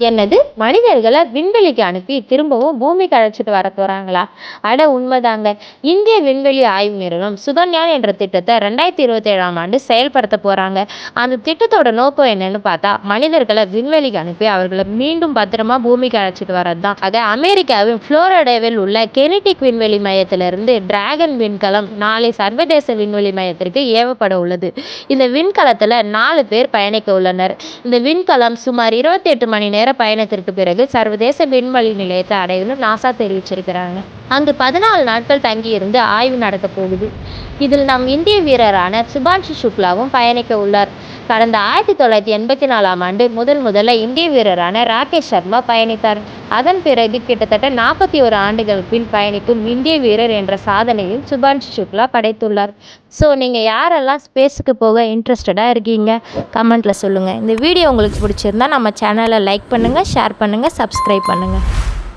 என்னது? மனிதர்களை விண்வெளிக்கு அனுப்பி திரும்பவும் பூமிக்கு அழைச்சிட்டு வர போகிறாங்களா அட உண்மைதாங்க. இந்திய விண்வெளி ஆய்வு நிறுவனம் சுகன்யான் என்ற திட்டத்தை ரெண்டாயிரத்தி இருபத்தேழாம் ஆண்டு செயல்படுத்த போகிறாங்க அந்த திட்டத்தோட நோக்கம் என்னன்னு பார்த்தா மனிதர்களை விண்வெளிக்கு அனுப்பி அவர்களை மீண்டும் பத்திரமா பூமிக்கு அழைச்சிட்டு வர்றது தான் அதை அமெரிக்காவின் புளோரிடாவில் உள்ள கெனிடிக் விண்வெளி மையத்திலிருந்து டிராகன் விண்கலம் நாளை சர்வதேச விண்வெளி மையத்திற்கு ஏவப்பட உள்ளது. இந்த விண்கலத்தில் நாலு பேர் பயணிக்க உள்ளனர். இந்த விண்கலம் சுமார் இருபத்தி எட்டு மணி நேர பயணத்திற்கு பிறகு சர்வதேச விண்வெளி நிலையத்தை அடையும்னு நாசா தெரிவிச்சிருக்கிறாங்க. அங்கு பதினாலு நாட்கள் தங்கியிருந்து ஆய்வு நடத்த போகுது. இதில் நம் இந்திய வீரரான சுபான்ஷு சுக்லாவும் பயணிக்க உள்ளார். கடந்த ஆயிரத்தி தொள்ளாயிரத்தி எண்பத்தி நாலாம் ஆண்டு முதல் முதல்ல இந்திய வீரரான ராகேஷ் சர்மா பயணித்தார். அதன் பிறகு கிட்டத்தட்ட நாற்பத்தி ஒரு ஆண்டுகள் பின் பயணிக்கும் இந்திய வீரர் என்ற சாதனையும் சுபான்ஷ் சுக்லா படைத்துள்ளார். ஸோ நீங்கள் யாரெல்லாம் ஸ்பேஸுக்கு போக இன்ட்ரெஸ்டடாக இருக்கீங்க? கமெண்ட்டில் சொல்லுங்கள் இந்த வீடியோ உங்களுக்கு பிடிச்சிருந்தா நம்ம சேனலை லைக் பண்ணுங்கள் ஷேர் பண்ணுங்கள் சப்ஸ்கிரைப் பண்ணுங்கள்